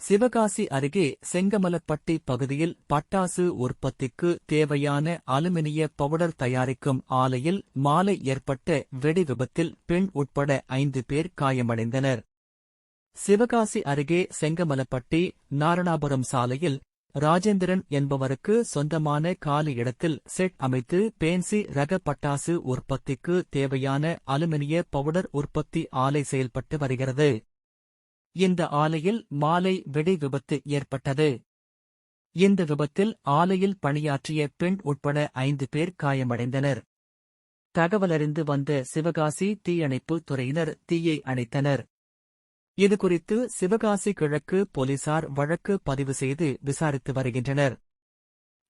சிவகாசி அருகே செங்கமலப்பட்டி பகுதியில் பட்டாசு உற்பத்திக்கு தேவையான அலுமினிய பவுடர் தயாரிக்கும் ஆலையில் மாலை ஏற்பட்ட வெடி விபத்தில் பெண் உட்பட ஐந்து பேர் காயமடைந்தனர். சிவகாசி அருகே செங்கமலப்பட்டி நாரணாபுரம் சாலையில் ராஜேந்திரன் என்பவருக்கு சொந்தமான காலி இடத்தில் செட் அமைத்து பேன்சி ரக பட்டாசு உற்பத்திக்கு தேவையான அலுமினிய பவுடர் உற்பத்தி ஆலை செயல்பட்டு வருகிறது. இந்த ஆலையில் மாலை வெடி விபத்து ஏற்பட்டது. இந்த விபத்தில் ஆலையில் பணியாற்றிய பெண் உட்பட ஐந்து பேர் காயமடைந்தனர். தகவலறிந்து வந்த சிவகாசி தீயணைப்பு துறையினர் தீயை அணைத்தனர். இதுகுறித்து சிவகாசி கிழக்கு போலீசார் வழக்கு பதிவு செய்து விசாரித்து வருகின்றனர்.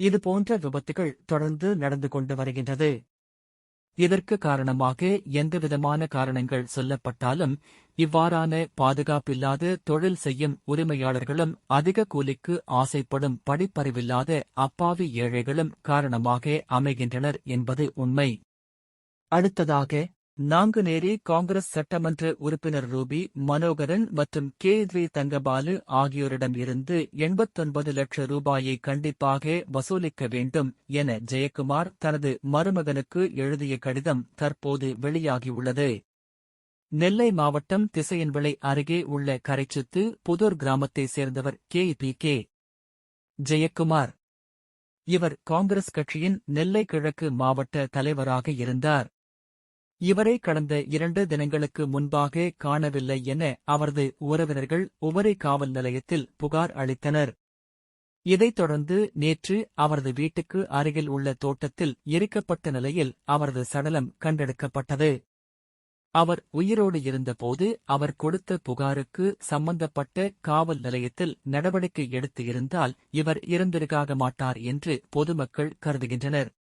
இதுபோன்ற விபத்துகள் தொடர்ந்து நடந்து கொண்டு வருகின்றது. இதற்கு காரணமாக எந்தவிதமான காரணங்கள் சொல்லப்பட்டாலும் இவ்வாறான பாதுகாப்பில்லாத தொழில் செய்யும் உரிமையாளர்களும் அதிக கூலிக்கு ஆசைப்படும் படிப்பறிவில்லாத அப்பாவி ஏழைகளும் காரணமாக அமைகின்றனர் என்பது உண்மை. அடுத்ததாக நாங்குநேரி காங்கிரஸ் சட்டமன்ற உறுப்பினர் ரூபி மனோகரன் மற்றும் கே. வி. தங்கபாலு ஆகியோரிடம் இருந்து எண்பத்தொன்பது லட்சம் ரூபாயை கண்டிப்பாக வசூலிக்க வேண்டும் என ஜெயக்குமார் தனது மருமகனுக்கு எழுதிய கடிதம் தற்போது வெளியாகியுள்ளது. நெல்லை மாவட்டம் திசையன்விளை அருகே உள்ள கரைச்சுத்து புதூர் கிராமத்தைச் சேர்ந்தவர் கே. பி. கே. ஜெயக்குமார். இவர் காங்கிரஸ் கட்சியின் நெல்லை கிழக்கு மாவட்ட தலைவராக இருந்தார். இவரை கடந்த இரண்டு தினங்களுக்கு முன்பாக காணவில்லை என அவரது உறவினர்கள் உவரை காவல் நிலையத்தில் புகார் அளித்தனர். இதைத் தொடர்ந்து நேற்று அவரது வீட்டுக்கு அருகில் உள்ள தோட்டத்தில் எரிக்கப்பட்ட நிலையில் அவரது சடலம் கண்டெடுக்கப்பட்டது. அவர் உயிரோடு இருந்தபோது அவர் கொடுத்த புகாருக்கு சம்பந்தப்பட்ட காவல் நிலையத்தில் நடவடிக்கை எடுத்து இருந்தால் இவர் இருந்திருக்காக மாட்டார் என்று பொதுமக்கள் கருதுகின்றனர்.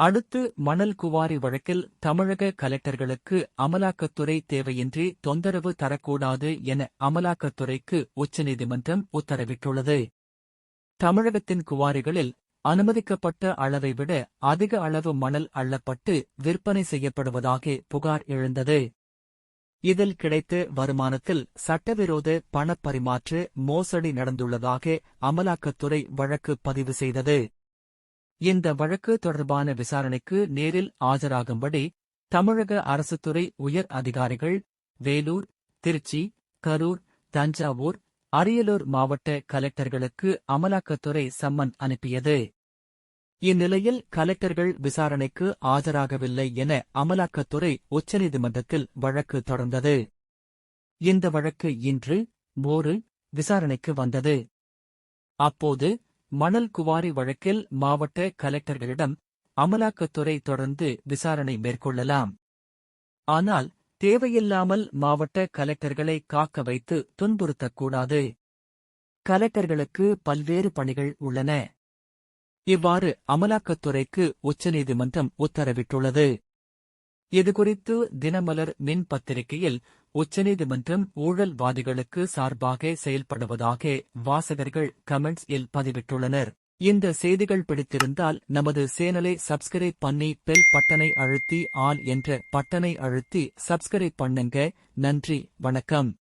அடுத்து மணல் குவாரி வழக்கில் தமிழக கலெக்டர்களுக்கு அமலாக்கத்துறை தேவையின்றி தொந்தரவு தரக்கூடாது என அமலாக்கத்துறைக்கு உச்சநீதிமன்றம் உத்தரவிட்டுள்ளது. தமிழகத்தின் குவாரிகளில் அனுமதிக்கப்பட்ட அளவை விட அதிக அளவு மணல் அள்ளப்பட்டு விற்பனை செய்யப்படுவதாக புகார் எழுந்தது. இதில் கிடைத்த வருமானத்தில் சட்டவிரோத பணப்பரிமாற்று மோசடி நடந்துள்ளதாக அமலாக்கத்துறை வழக்கு பதிவு செய்தது. இந்த வழக்கு தொடர்பான விசாரணைக்கு நேரில் ஆஜராகும்படி தமிழக அரசுத்துறை உயர் அதிகாரிகள் வேலூர் திருச்சி கரூர் தஞ்சாவூர் அரியலூர் மாவட்ட கலெக்டர்களுக்கு அமலாக்கத்துறை சம்மன் அனுப்பியது. இந்நிலையில் கலெக்டர்கள் விசாரணைக்கு ஆஜராகவில்லை என அமலாக்கத்துறை உச்சநீதிமன்றத்தில் வழக்கு தொடர்ந்தது. இந்த வழக்கு இன்று மோரு விசாரணைக்கு வந்தது. அப்போது மணல் குவாரி வழக்கில் மாவட்ட கலெக்டர்களிடம் அமலாக்கத்துறை தொடர்ந்து விசாரணை மேற்கொள்ளலாம். ஆனால் தேவையில்லாமல் மாவட்ட கலெக்டர்களை காக்க வைத்து துன்புறுத்தக்கூடாது. கலெக்டர்களுக்கு பல்வேறு பணிகள் உள்ளன. இவ்வாறு அமலாக்கத்துறைக்கு உச்சநீதிமன்றம் உத்தரவிட்டுள்ளது. இதுகுறித்து தினமலர் மின் பத்திரிகையில் உச்சநீதிமன்றம் ஊழல்வாதிகளுக்கு சார்பாக செயல்படுவதாக வாசகர்கள் கமெண்ட்ஸ் இல் பதிவிட்டுள்ளனர். இந்த செய்திகள் பிடித்திருந்தால் நமது சேனலை சப்ஸ்கிரைப் பண்ணி பெல் பட்டனை அழுத்தி ஆல் என்ற பட்டனை அழுத்தி சப்ஸ்கிரைப் பண்ணுங்க. நன்றி வணக்கம்.